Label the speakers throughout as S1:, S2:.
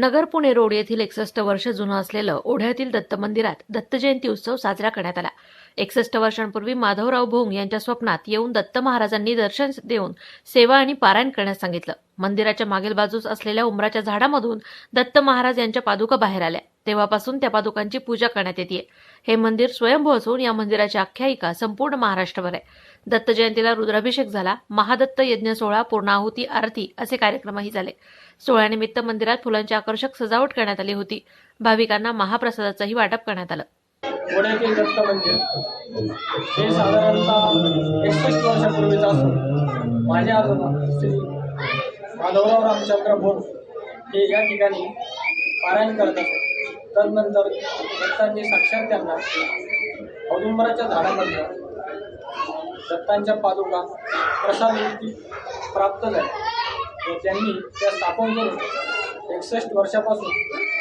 S1: Nagar Pune road येथील एकसष्ट वर्ष जुनं असलेलं ओढ्यातील दत्त मंदिरात दत्त जयंती उत्सव साजरा करण्यात आला. एकसष्ट वर्षांपूर्वी माधवराव भोंग यांच्या स्वप्नात येऊन दत्त महाराजांनी दर्शन देऊन सेवा आणि पारायण करण्यास सांगितलं. मंदिराच्या मागील बाजूस असलेल्या उमराच्या झाडामधून दत्त महाराज यांच्या पादुका बाहेर आल्या. तेव्हापासून त्या पादुकांची पूजा करण्यात येते. हे मंदिर स्वयंभू असून या मंदिराची आख्यायिका संपूर्ण महाराष्ट्रभर आहे. दत्त जयंतीला रुद्राभिषेक झाला. महादत्त यज्ञ सोहळा पूर्णाहुती आरती असे कार्यक्रमही झाले. सोहळ्यानिमित्त मंदिरात फुलांची आकर्षक सजावट करण्यात आली होती. भाविकांना महाप्रसादाचंही वाटप करण्यात आलं.
S2: पुण्यातील दत्त मंदिर. हे साधारणतः एकसष्ट वर्षापूर्वीचं असून माझे आजोबा श्री माधवराव रामचंद्र भोग हे या ठिकाणी पारायण करत असत. तदनंतर दत्तांनी साक्षात त्यांना औदुंबराच्या झाडामधनं दत्तांच्या पादुका प्रसादरूपी प्राप्त झाली. व त्यांनी त्या स्थापन करून एकसष्ट वर्षापासून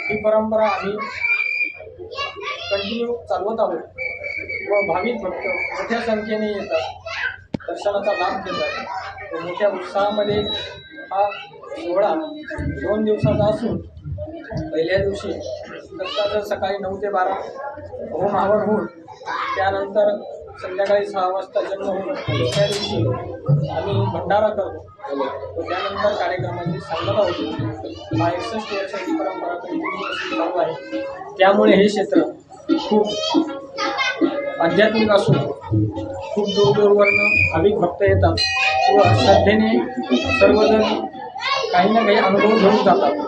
S2: ही परंपरा आम्ही कंटिन्यू चालवत आहोत. व भाविक भक्त मोठ्या संख्येने येतात. दर्शनाचा लाभ घेतात. व मोठ्या उत्साहामध्ये हा सोहळा दोन दिवसाचा असून पहिल्या दिवशी दत्ताचं सकाळी नऊ ते बारा होम हवन होऊन त्यानंतर संध्याकाळी सहा वाजता जन्म होऊन दुसऱ्या दिवशी आम्ही भंडारा करतो. त्यानंतर कार्यक्रमाची सांगता होती. हा एकसष्ट वर्षाची परंपरा चालू आहे. त्यामुळे हे क्षेत्र खूप आध्यात्मिक असून खूप दूरदूरवरनं भाविक भक्त येतात व श्रद्धेने सर्वजण काही ना काही अनुभव घेऊन जातात.